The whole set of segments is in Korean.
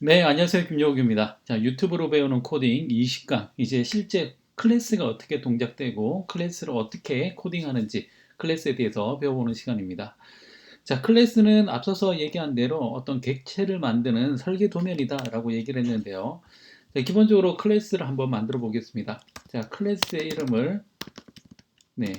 네, 안녕하세요. 김용욱입니다. 자, 유튜브로 배우는 코딩 20강. 이제 실제 클래스가 어떻게 동작되고 클래스를 어떻게 코딩하는지 클래스에 대해서 배워보는 시간입니다. 자, 클래스는 앞서서 얘기한 대로 어떤 객체를 만드는 설계 도면이다라고 얘기를 했는데요. 자, 기본적으로 클래스를 한번 만들어 보겠습니다. 자, 클래스의 이름을 네,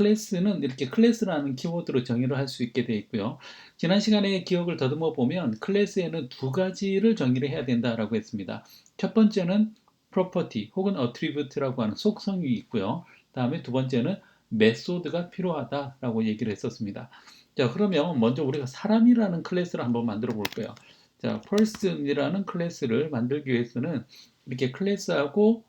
클래스는 이렇게 클래스라는 키워드로 정의를 할 수 있게 되어 있고요. 지난 시간에 기억을 더듬어 보면 클래스에는 두 가지를 정의를 해야 된다라고 했습니다. 첫 번째는 property 혹은 attribute라고 하는 속성이 있고요. 다음에 두 번째는 메소드가 필요하다라고 얘기를 했었습니다. 자, 그러면 먼저 우리가 사람이라는 클래스를 한번 만들어 볼게요. 자, person이라는 클래스를 만들기 위해서는 이렇게 클래스하고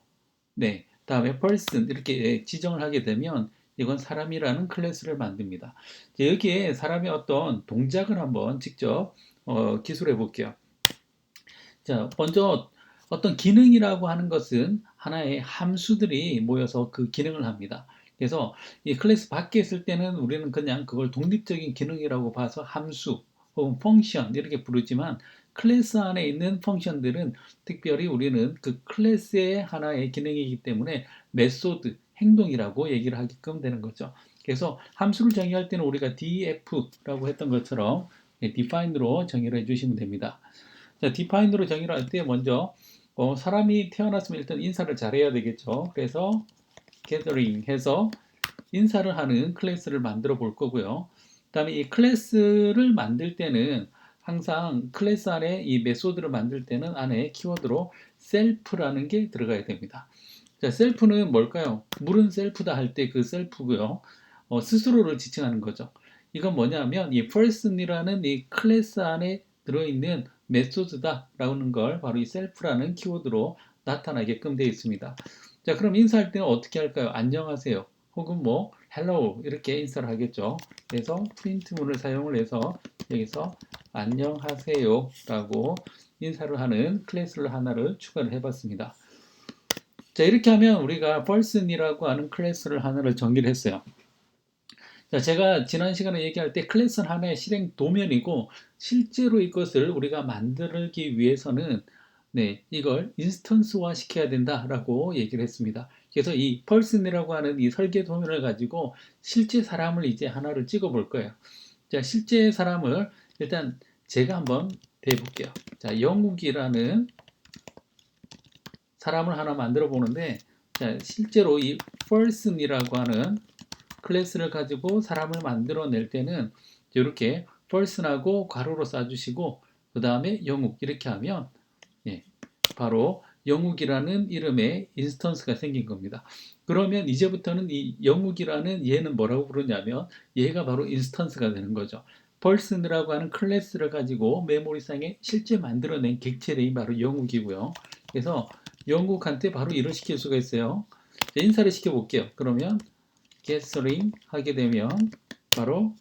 네, 다음에 person 이렇게 지정을 하게 되면 이건 사람이라는 클래스를 만듭니다. 여기에 사람의 어떤 동작을 한번 직접 어, 기술해 볼게요. 자, 먼저 어떤 기능이라고 하는 것은 하나의 함수들이 모여서 그 기능을 합니다. 그래서 이 클래스 밖에 있을 때는 우리는 그냥 그걸 독립적인 기능이라고 봐서 함수 혹은 펑션 이렇게 부르지만 클래스 안에 있는 펑션들은 특별히 우리는 그 클래스의 하나의 기능이기 때문에 메소드, 행동이라고 얘기를 하게끔 되는 거죠. 그래서 함수를 정의할 때는 우리가 def라고 했던 것처럼 define로 정의를 해주시면 됩니다. 자, define로 정의를 할 때 먼저 어, 사람이 태어났으면 일단 인사를 잘해야 되겠죠. 그래서 gathering 해서 인사를 하는 클래스를 만들어 볼 거고요. 그 다음에 이 클래스를 만들 때는 항상 클래스 안에 이 메소드를 만들 때는 안에 키워드로 self라는 게 들어가야 됩니다. 자, 셀프는 뭘까요? 물은 셀프다 할 때 그 셀프고요. 어, 스스로를 지칭하는 거죠. 이건 뭐냐면 이 person이라는 이 클래스 안에 들어있는 메소드다라는 걸 바로 이 셀프라는 키워드로 나타나게끔 되어 있습니다. 자, 그럼 인사할 때는 어떻게 할까요? 안녕하세요. 혹은 뭐 hello 이렇게 인사를 하겠죠. 그래서 프린트문을 사용을 해서 여기서 안녕하세요라고 인사를 하는 클래스를 하나를 추가를 해봤습니다. 자, 이렇게 하면 우리가 person이라고 하는 클래스를 하나를 정의를 했어요. 자, 제가 지난 시간에 얘기할 때 클래스는 하나의 실행 도면이고 실제로 이것을 우리가 만들기 위해서는 네, 이걸 인스턴스화 시켜야 된다라고 얘기를 했습니다. 그래서 이 person이라고 하는 이 설계 도면을 가지고 실제 사람을 이제 하나를 찍어 볼 거예요. 자, 실제 사람을 일단 제가 한번 대볼게요. 자, 영욱이라는 사람을 하나 만들어 보는데 자, 실제로 이 person이라고 하는 클래스를 가지고 사람을 만들어 낼 때는 이렇게 person하고 괄호로 써주시고 그 다음에 영욱 이렇게 하면 예, 바로 영욱이라는 이름의 인스턴스가 생긴 겁니다. 그러면 이제부터는 이 영욱이라는 얘는 뭐라고 부르냐면 얘가 바로 인스턴스가 되는 거죠. person이라고 하는 클래스를 가지고 메모리상에 실제 만들어낸 객체들이 바로 영욱이고요. 그래서 영국한테 바로 일을 시킬 수가 있어요. 인사를 시켜볼게요. 그러면 gathering 하게 되면 바로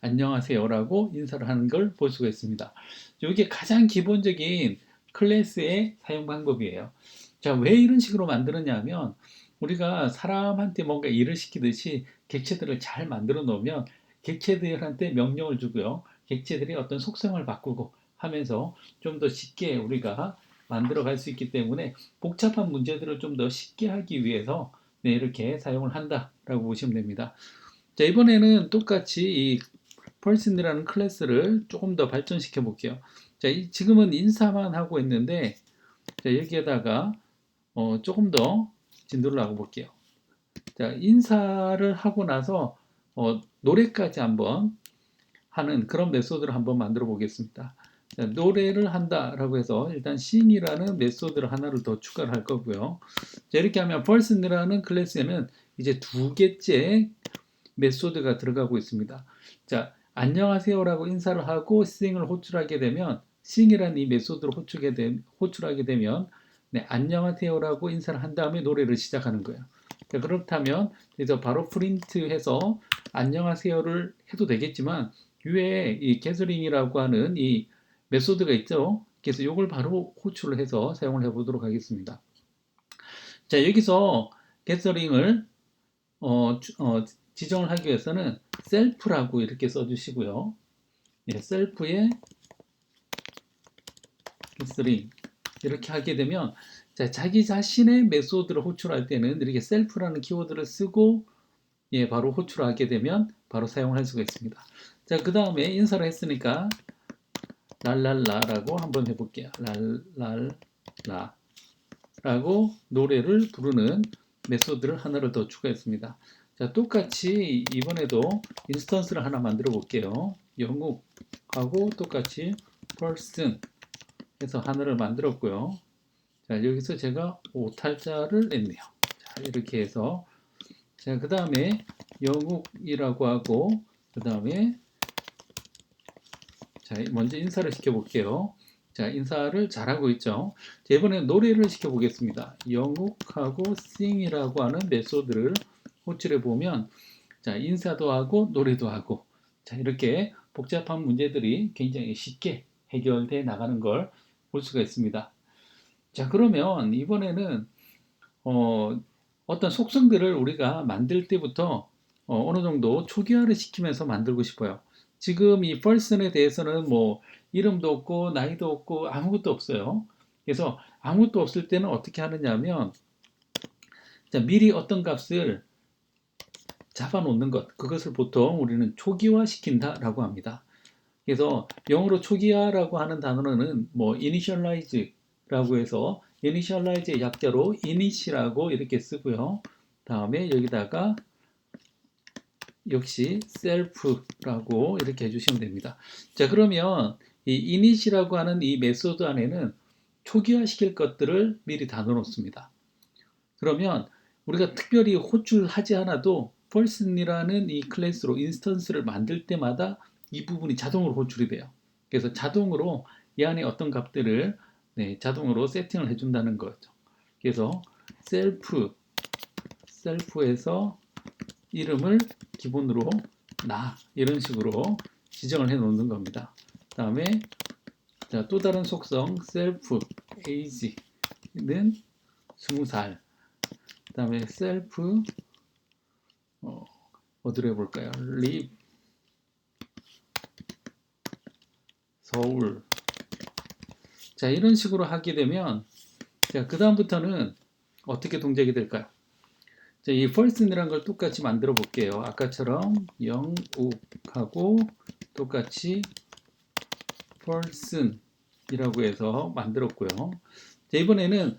안녕하세요라고 인사를 하는 걸 볼 수가 있습니다. 이게 가장 기본적인 클래스의 사용 방법이에요. 자, 왜 이런 식으로 만드느냐면 우리가 사람한테 뭔가 일을 시키듯이 객체들을 잘 만들어 놓으면 객체들한테 명령을 주고요. 객체들이 어떤 속성을 바꾸고 하면서 좀 더 쉽게 우리가 만들어 갈 수 있기 때문에 복잡한 문제들을 좀 더 쉽게 하기 위해서 네, 이렇게 사용을 한다라고 보시면 됩니다. 자, 이번에는 똑같이 이 person이라는 클래스를 조금 더 발전시켜 볼게요. 자, 이, 지금은 인사만 하고 있는데 자, 여기에다가 어, 조금 더 진도를 하고 볼게요. 자, 인사를 하고 나서 어, 노래까지 한번 하는 그런 메소드를 한번 만들어 보겠습니다. 노래를 한다라고 해서 일단 sing이라는 메소드를 하나를 더 추가를 할 거고요. 자, 이렇게 하면 person이라는 클래스에는 이제 두 개째 메소드가 들어가고 있습니다. 자, 안녕하세요라고 인사를 하고 sing을 호출하게 되면 sing이라는 이 메소드를 호출하게, 되, 호출하게 되면 네, 안녕하세요라고 인사를 한 다음에 노래를 시작하는 거예요. 자, 그렇다면 그래서 바로 프린트해서 안녕하세요를 해도 되겠지만 위에 이 게스링이라고 하는 이 메소드가 있죠. 그래서 이걸 바로 호출을 해서 사용을 해보도록 하겠습니다. 자 여기서 게서링을 어, 어, 지정을 하기 위해서는 셀프라고 이렇게 써주시고요. 예, 셀프에 string 이렇게 하게 되면 자, 자기 자신의 메소드를 호출할 때는 이렇게 셀프라는 키워드를 쓰고 예, 바로 호출하게 되면 바로 사용할 수가 있습니다. 자, 그 다음에 인사를 했으니까 랄랄라라고 한번 해볼게요. 랄랄라 라고 노래를 부르는 메소드를 하나를 더 추가했습니다. 자, 똑같이 이번에도 인스턴스를 하나 만들어 볼게요. 영국하고 똑같이 person 해서 하나를 만들었고요. 자, 여기서 제가 오탈자를 냈네요. 자, 이렇게 해서 자, 그 다음에 영국이라고 하고 그 다음에 자, 먼저 인사를 시켜볼게요. 자, 인사를 잘하고 있죠. 자, 이번엔 노래를 시켜보겠습니다. 영국하고 sing이라고 하는 메소드를 호출해 보면 자, 인사도 하고 노래도 하고 자, 이렇게 복잡한 문제들이 굉장히 쉽게 해결돼 나가는 걸 볼 수가 있습니다. 자, 그러면 이번에는 어, 어떤 속성들을 우리가 만들 때부터 어, 느 정도 초기화를 시키면서 만들고 싶어요. 지금 이 person에 대해서는 뭐 이름도 없고 나이도 없고 아무것도 없어요. 그래서 아무것도 없을 때는 어떻게 하느냐면 자, 미리 어떤 값을 잡아 놓는 것 그것을 보통 우리는 초기화 시킨다라고 합니다. 그래서 영어로 초기화라고 하는 단어는 뭐 initialize라고 해서 initialize의 약자로 init이라고 이렇게 쓰고요. 다음에 여기다가 역시 self라고 이렇게 해주시면 됩니다. 자 그러면 이 init이라고 하는 이 메소드 안에는 초기화 시킬 것들을 미리 다 넣어놓습니다. 그러면 우리가 특별히 호출하지 않아도 person이라는 이 클래스로 인스턴스를 만들 때마다 이 부분이 자동으로 호출이 돼요. 그래서 자동으로 이 안에 어떤 값들을 네, 자동으로 세팅을 해준다는 거죠. 그래서 self, self에서 이름을 기본으로 나 이런 식으로 지정을 해 놓는 겁니다. 다음에 자, 또 다른 속성 self age는 20살. 다음에 self 어, 어디로 해볼까요? live 서울. 자, 이런 식으로 하게 되면, 자, 그 다음부터는 어떻게 동작이 될까요? 자, 이 first이라는 걸 똑같이 만들어 볼게요. 아까처럼 영욱하고 똑같이 person이라고 해서 만들었고요. 자, 이번에는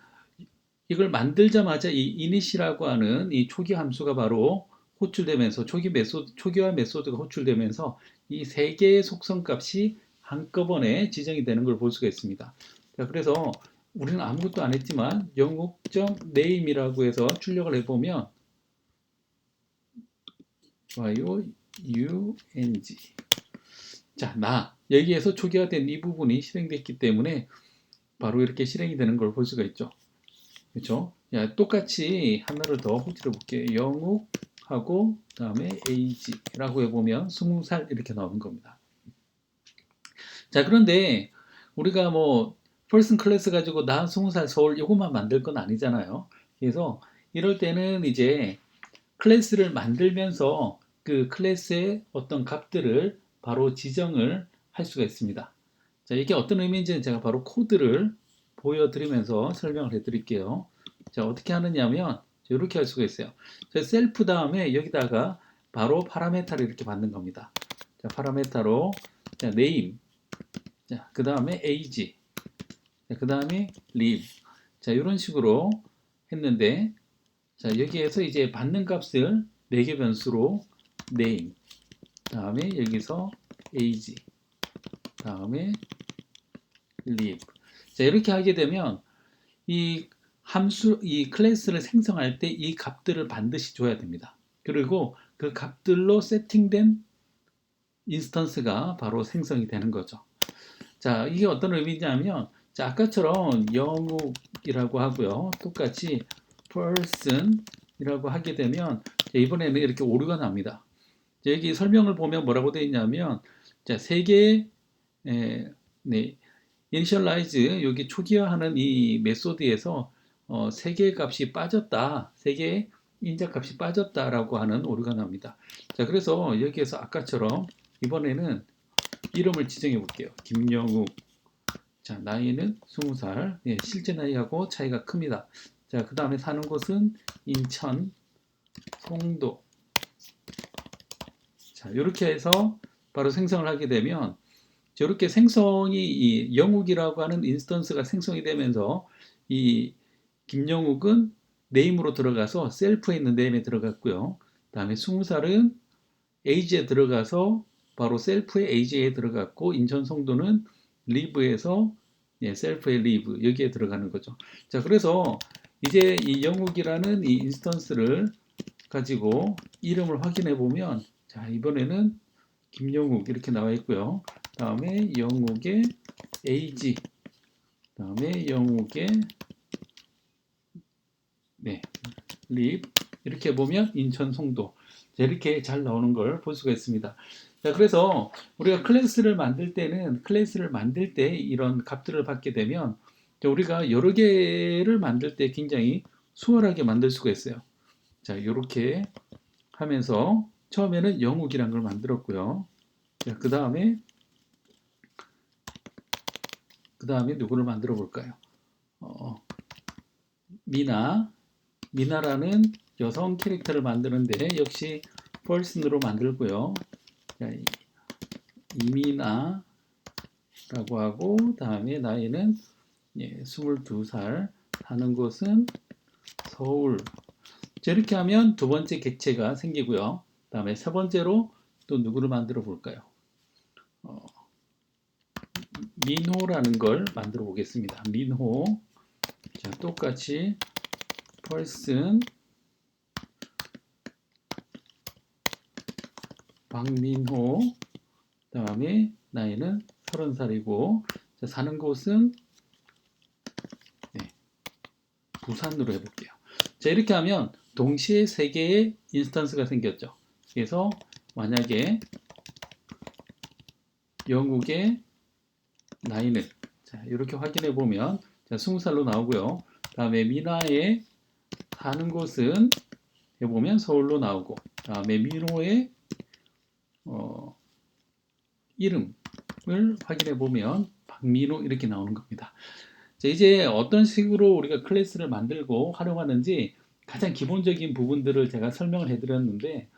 이걸 만들자마자 이 init이라고 하는 이 초기 함수가 바로 호출되면서 초기 메소드, 초기화 메소드가 호출되면서 이 세 개의 속성 값이 한꺼번에 지정이 되는 걸 볼 수가 있습니다. 자, 그래서 우리는 아무것도 안 했지만 영국점 name이라고 해서 출력을 해보면 좋아요 ung 자, 나 여기에서 초기화 된 이 부분이 실행됐기 때문에 바로 이렇게 실행이 되는 걸 볼 수가 있죠. 그렇죠? 야, 똑같이 하나를 더 호출해 볼게요. 영욱하고 다음에 age라고 해보면 20살 이렇게 나오는 겁니다. 자, 그런데 우리가 뭐 퍼슨 클래스 가지고 나 20살 서울 이것만 만들 건 아니잖아요. 그래서 이럴 때는 이제 클래스를 만들면서 그 클래스의 어떤 값들을 바로 지정을 할 수가 있습니다. 자, 이게 어떤 의미인지는 제가 바로 코드를 보여드리면서 설명을 해드릴게요. 자, 어떻게 하느냐면 이렇게 할 수가 있어요. 자, 셀프 다음에 여기다가 바로 파라메타를 이렇게 받는 겁니다. 자, 파라메타로 자, name 자, 그 다음에. 자, 그 다음에 live. 자, 이런 식으로 했는데, 자, 여기에서 이제 받는 값을 4개 변수로 name. 다음에 여기서 age. 다음에 live. 자, 이렇게 하게 되면 이 함수, 이 클래스를 생성할 때 이 값들을 반드시 줘야 됩니다. 그리고 그 값들로 세팅된 인스턴스가 바로 생성이 되는 거죠. 자, 이게 어떤 의미냐면, 자, 아까처럼 영국이라고 하고요. 똑같이 person이라고 하게 되면, 자, 이번에는 이렇게 오류가 납니다. 자, 여기 설명을 보면 뭐라고 되어 있냐면, 자, 세 개의, 에, 네, initialize, 여기 초기화하는 이 메소드에서 어, 세 개의 값이 빠졌다. 세 개의 인자 값이 빠졌다라고 하는 오류가 납니다. 자, 그래서 여기에서 아까처럼 이번에는 이름을 지정해 볼게요. 김영욱. 자, 나이는 20살. 예, 실제 나이하고 차이가 큽니다. 자, 그 다음에 사는 곳은 인천, 송도. 자, 이렇게 해서 바로 생성을 하게 되면 저렇게 생성이 이 영욱이라고 하는 인스턴스가 생성이 되면서 이 김영욱은 네임으로 들어가서 셀프에 있는 네임에 들어갔고요. 다음에 20살은 에이지에 들어가서 바로 셀프의 에이지에 들어갔고 인천 송도는 리브에서 예, 셀프의 리브 여기에 들어가는 거죠. 자, 그래서 이제 이 영욱이라는 이 인스턴스를 가지고 이름을 확인해 보면 자, 이번에는 김영욱 이렇게 나와 있고요. 다음에 영욱의 에이지 다음에 영욱의 네, 립 이렇게 보면 인천 송도 자, 이렇게 잘 나오는 걸 볼 수가 있습니다. 자, 그래서 우리가 클래스를 만들 때는 클래스를 만들 때 이런 값들을 받게 되면 자, 우리가 여러 개를 만들 때 굉장히 수월하게 만들 수가 있어요. 자, 이렇게 하면서 처음에는 영욱이란 걸 만들었고요. 자, 그 다음에 그 다음에 누구를 만들어 볼까요? 어, 미나 미나라는 여성 캐릭터를 만드는데 역시 펄슨으로 만들고요. 자, 이- 이미나라고 하고 다음에 나이는 예, 22살 사는 곳은 서울 자, 이렇게 하면 두 번째 객체가 생기고요. 다음에 세 번째로 또 누구를 만들어 볼까요? 어, 민호라는 걸 만들어 보겠습니다. 민호 자, 똑같이 person 박민호 다음에 나이는 30살이고 자, 사는 곳은 네, 부산으로 해볼게요. 자 이렇게 하면 동시에 세 개의 인스턴스가 생겼죠. 그래서 만약에 영국의 나이는 자 이렇게 확인해 보면 자 20살로 나오고요. 다음에 미나의 사는 곳은 해보면 서울로 나오고 다음에 민호의 어, 이름을 확인해 보면 박민호 이렇게 나오는 겁니다. 자, 이제 어떤 식으로 우리가 클래스를 만들고 활용하는지 가장 기본적인 부분들을 제가 설명을 해드렸는데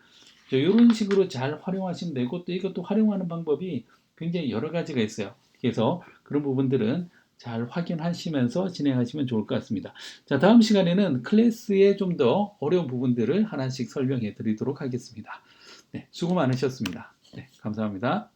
이런 식으로 잘 활용하시면 되고 또 이것도 활용하는 방법이 굉장히 여러 가지가 있어요. 그래서 그런 부분들은 잘 확인하시면서 진행하시면 좋을 것 같습니다. 자, 다음 시간에는 클래스의 좀 더 어려운 부분들을 하나씩 설명해 드리도록 하겠습니다. 네, 수고 많으셨습니다. 네, 감사합니다.